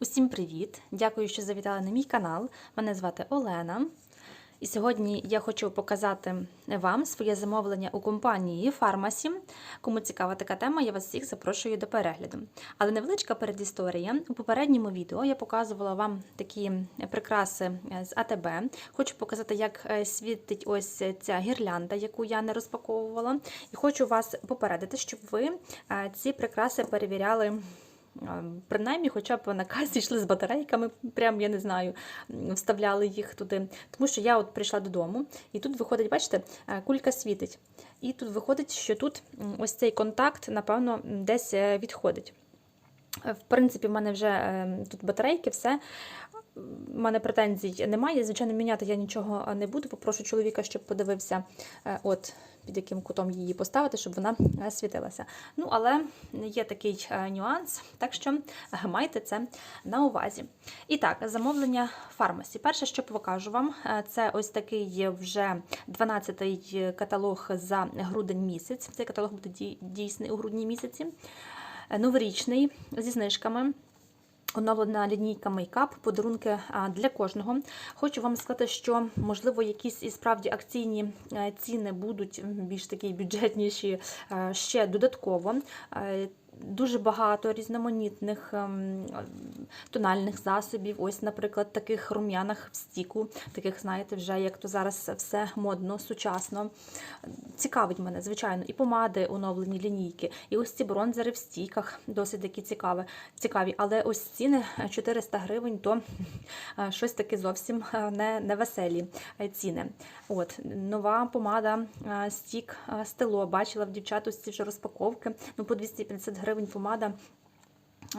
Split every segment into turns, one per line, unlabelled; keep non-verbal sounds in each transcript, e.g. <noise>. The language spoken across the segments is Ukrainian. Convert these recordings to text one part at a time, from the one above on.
Усім привіт! Дякую, що завітали на мій канал. Мене звати Олена. І сьогодні я хочу показати вам своє замовлення у компанії Фармасі. Кому цікава така тема, я вас всіх запрошую до перегляду. Але невеличка передісторія. У попередньому відео я показувала вам такі прикраси з АТБ. Хочу показати, як е, світить ось ця гірлянда, яку я не розпаковувала. І хочу вас попередити, щоб ви е, ці прикраси перевіряли. Принаймні, хоча б на касі йшли з батарейками, прям я не знаю, вставляли їх туди. Тому що я от прийшла додому, і тут виходить, бачите, е, кулька світить. І тут виходить, що тут ось цей контакт, напевно, десь е, відходить. В принципі, в мене вже е, тут батарейки, все. У мене претензій немає. Звичайно, міняти я нічого не буду. Попрошу чоловіка, щоб подивився, от під яким кутом її поставити, щоб вона е, світилася. Ну, але є такий е, нюанс, так що е, майте це на увазі. І так, замовлення фармасі. Перше, що покажу вам, це ось такий вже 12-й каталог за грудень місяць. Цей каталог буде дійсний у грудні місяці. Новорічний зі знижками. Оновлена лінійка мейкап, подарунки для кожного. Хочу вам сказати, що можливо якісь і справді акційні е, ціни будуть більш такі бюджетніші е, ще додатково. Е, Дуже багато різноманітних ем, тональних засобів. Ось, наприклад, таких рум'янах в стіку, таких, знаєте, вже як то зараз все модно, сучасно. Цікавить мене, звичайно, і помади оновлені лінійки, і ось ці бронзери в стіках досить такі цікаві. цікаві. Але ось ціни 400 гривень, то е, щось таке зовсім е, не, не веселі е, ціни. От, нова помада е, стік е, стело. Бачила в дівчат ось ці вже розпаковки. Ну, по 250 гривень помада.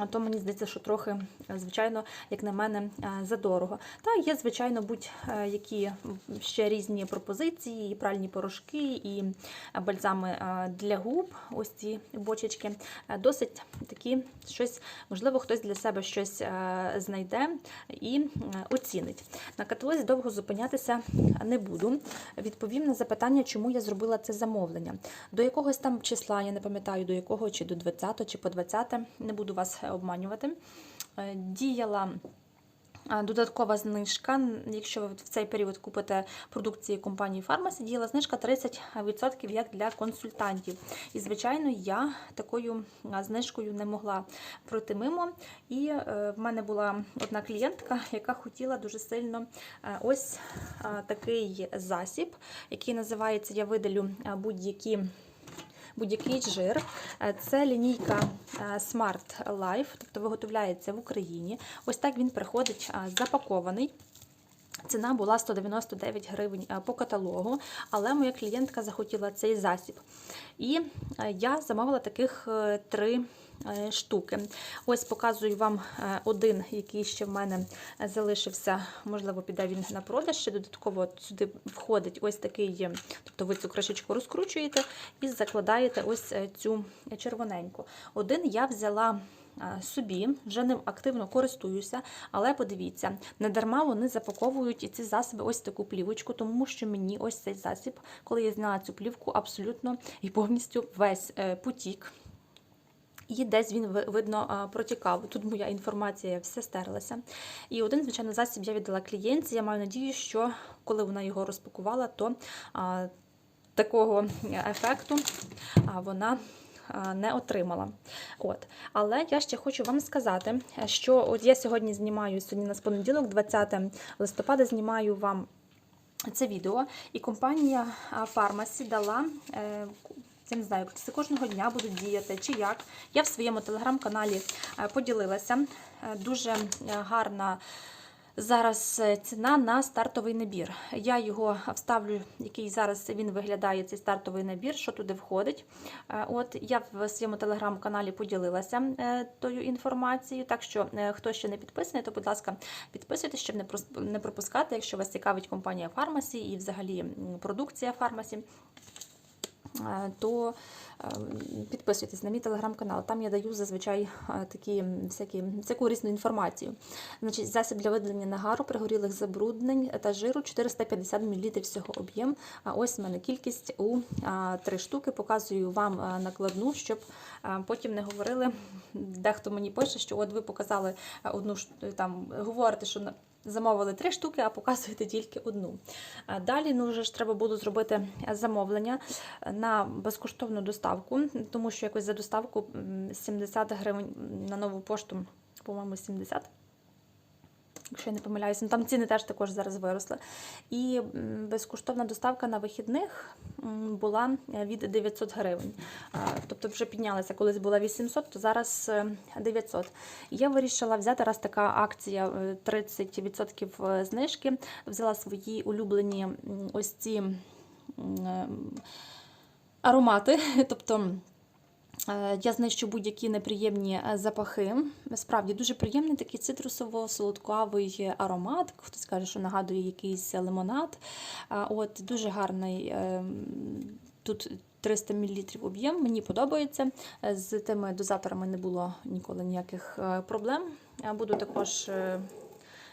То мені здається, що трохи, е, звичайно, як на мене, е, задорого. Та є, звичайно, будь-які ще різні пропозиції, і пральні порошки, і бальзами е, для губ, ось ці бочечки. Досить такі щось, можливо, хтось для себе щось знайде і оцінить. На каталозі довго зупинятися не буду. Відповім на запитання, чому я зробила це замовлення. До якогось там числа, я не пам'ятаю, до якого, чи до 20 чи по 20, не буду вас обманювати. Е, Діяла Додаткова знижка, якщо ви в цей період купите продукції компанії Фармасі, діяла знижка 30% як для консультантів. І, звичайно, я такою знижкою не могла пройти мимо. І е, в мене була одна клієнтка, яка хотіла дуже сильно е, ось такий засіб, який називається Я видалю будь-які будь-який жир. Е, Це лінійка е, Smart Life, тобто виготовляється в Україні. Ось так він приходить е, запакований. Ціна була 199 гривень е, по каталогу, але моя клієнтка захотіла цей засіб. І е, я замовила таких е, три е, штуки. Ось показую вам е, один, який ще в мене е, залишився, можливо, піде він на продаж. Ще додатково сюди входить ось такий, е, тобто ви цю кришечку розкручуєте і закладаєте ось е, цю червоненьку. Один я взяла собі, вже ним активно користуюся, але подивіться, не дарма вони запаковують і ці засоби ось таку плівочку, тому що мені ось цей засіб, коли я зняла цю плівку, абсолютно і повністю весь е, потік. І десь він ви- видно протікав. Тут моя інформація все стерлася. І один, звичайно, засіб я віддала клієнтці. Я маю надію, що коли вона його розпакувала, то а, такого ефекту а, вона не отримала. От. Але я ще хочу вам сказати, що от я сьогодні знімаю, сьогодні у нас понеділок, 20 листопада, знімаю вам це відео, і компанія Фармасі дала. Я не знаю, це кожного дня будуть діяти чи як. Я в своєму телеграм-каналі е, поділилася. Е, Дуже е, гарна зараз ціна на стартовий набір. Я його вставлю, який зараз він виглядає, цей стартовий набір, що туди входить. От я в своєму телеграм-каналі поділилася тою інформацією. Так що, хто ще не підписаний, то, будь ласка, підписуйтесь, щоб не пропускати, якщо вас цікавить компанія Фармасі і взагалі продукція Фармасі. Е, То Підписуйтесь на мій телеграм-канал. Там я даю зазвичай е, такі всякі всяку різну інформацію. Значить, засіб для видалення нагару, пригорілих забруднень та жиру 450 мл всього об'єм. А ось в мене кількість у три штуки. Показую вам накладну, щоб потім не говорили. Дехто мені пише, що от ви показали одну там, говорите, що замовили три штуки, а показуєте тільки одну. Далі ну, вже ж треба було зробити замовлення на безкоштовну доставку, тому що якось за доставку 70 гривень на нову пошту, по-моєму, 70. Якщо я не помиляюся, ну, там ціни теж також зараз виросли. І безкоштовна доставка на вихідних була е, від 900 гривень. Тобто вже піднялася, колись була 800, то зараз е, 900. Я вирішила взяти, раз така акція е, 30% знижки, взяла свої улюблені ось ці е, аромати. <laughs> Тобто Е, Я знищу будь-які неприємні е, запахи. Справді дуже приємний такий цитрусово-солодкавий аромат. Хтось каже, що нагадує якийсь лимонад. От дуже гарний. е, Тут 300 мл об'єм, мені подобається. З тими дозаторами не було ніколи ніяких проблем. Буду також,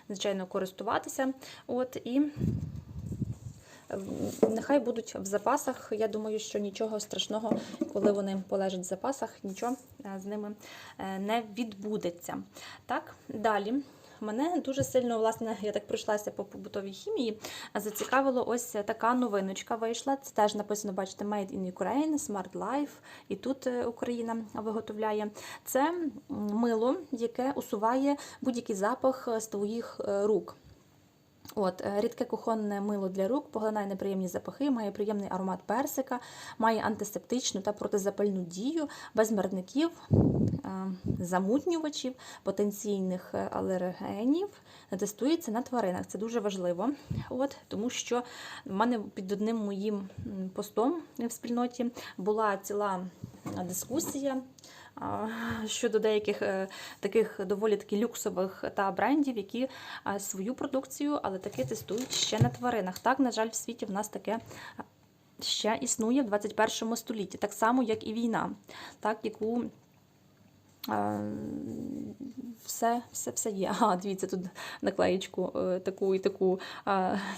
звичайно, користуватися. От і Нехай будуть в запасах. Я думаю, що нічого страшного, коли вони полежать в запасах, нічого е, з ними е, не відбудеться. Так, далі. Мене дуже сильно, власне, я так пройшлася по побутовій хімії. Зацікавило ось така новиночка вийшла. Це теж написано, бачите, Made in Ukraine, Smart Life. І тут е, Україна виготовляє. Це мило, яке усуває будь-який запах з твоїх рук. От, е, рідке кухонне мило для рук поглинає неприємні запахи, має приємний аромат персика, має антисептичну та протизапальну дію, без мерників, е, замутнювачів, потенційних е, алергенів. Тестується на тваринах. Це дуже важливо, От, тому що в мене під одним моїм постом в спільноті була ціла дискусія щодо деяких е, таких доволі таки люксових та брендів, які свою продукцію, але таки тестують ще на тваринах. Так, на жаль, в світі в нас таке. Ще існує в 21 столітті, так само, як і війна, так, яку все, все, все є. А, дивіться, тут наклеєчку е, таку і таку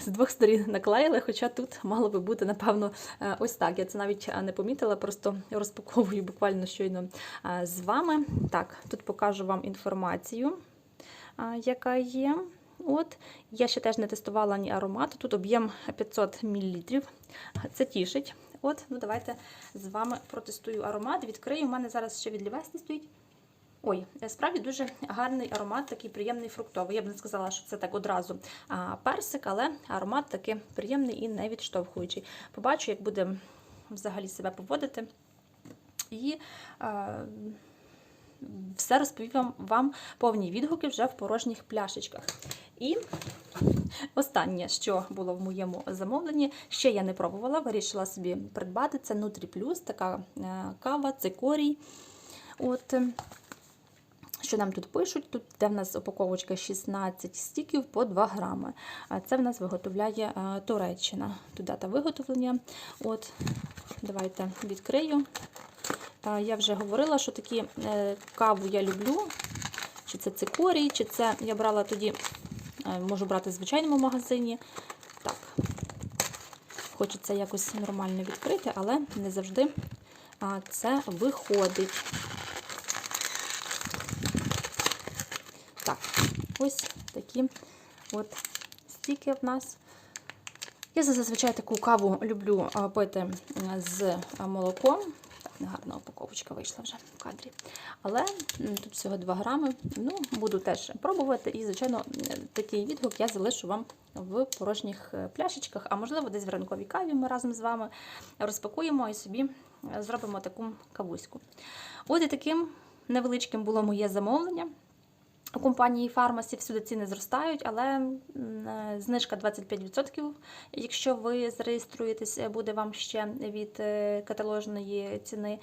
з двох сторін наклеїли, хоча тут мало би бути, напевно, е, ось так. Я це навіть е, не помітила, просто розпаковую буквально щойно з вами. Так, тут покажу вам інформацію, яка є. От, я ще теж не тестувала ні аромату. Тут об'єм 500 мл. Це тішить. От, ну давайте з вами протестую аромат. Відкрию. У мене зараз ще від Лівесні стоїть. Ой, е, справді дуже гарний аромат, такий приємний фруктовий. Я б не сказала, що це так одразу персик, але аромат такий приємний і не відштовхуючий. Побачу, як буде взагалі себе поводити. І а, все розповім вам, повні відгуки вже в порожніх пляшечках. І останнє, що було в моєму замовленні, ще я не пробувала, вирішила собі придбати. Це Nutri Plus, така е, кава, цикорій. От, е, що нам тут пишуть? Тут де в нас упаковочка 16 стіків по 2 грами. Це в нас виготовляє е, Туреччина. Тут дата виготовлення. От, давайте відкрию. Е, Я вже говорила, що такі е, каву я люблю. Чи це цикорій, чи це я брала тоді, можу брати в звичайному магазині. Так, хочеться якось нормально відкрити, але не завжди це виходить. Так, ось такі от стіки в нас. Я зазвичай таку каву люблю пити з молоком. Так, негарна упаковочка вийшла вже в кадрі. Але тут всього 2 грами. Ну, буду теж пробувати. І, звичайно, такий відгук я залишу вам в порожніх е, пляшечках, а можливо, десь в ранковій каві ми разом з вами розпакуємо і собі е, зробимо таку кавуську. От і таким невеличким було моє замовлення. У компанії Фармасі всюди ціни зростають, але е, знижка 25%. Якщо ви зареєструєтесь, е, буде вам ще від е, каталожної ціни.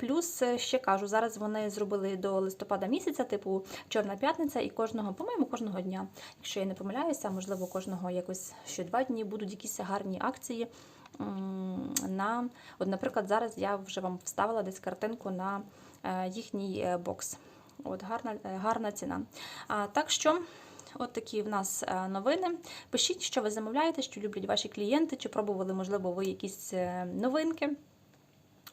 Плюс ще кажу, зараз вони зробили до листопада місяця, типу Чорна п'ятниця, і кожного, по-моєму, кожного дня, якщо я не помиляюся, можливо, кожного якось ще два дні будуть якісь гарні акції. на, от, наприклад, зараз я вже вам вставила десь картинку на їхній бокс. От гарна, е, гарна ціна. А, так що. От такі в нас е, новини. Пишіть, що ви замовляєте, що люблять ваші клієнти, чи пробували, можливо, ви якісь е, новинки.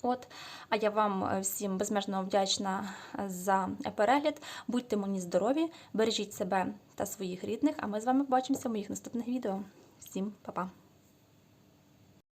От, а я вам всім безмежно вдячна за перегляд. Будьте мені здорові, бережіть себе та своїх рідних. А ми з вами побачимося в моїх наступних відео. Всім па-па!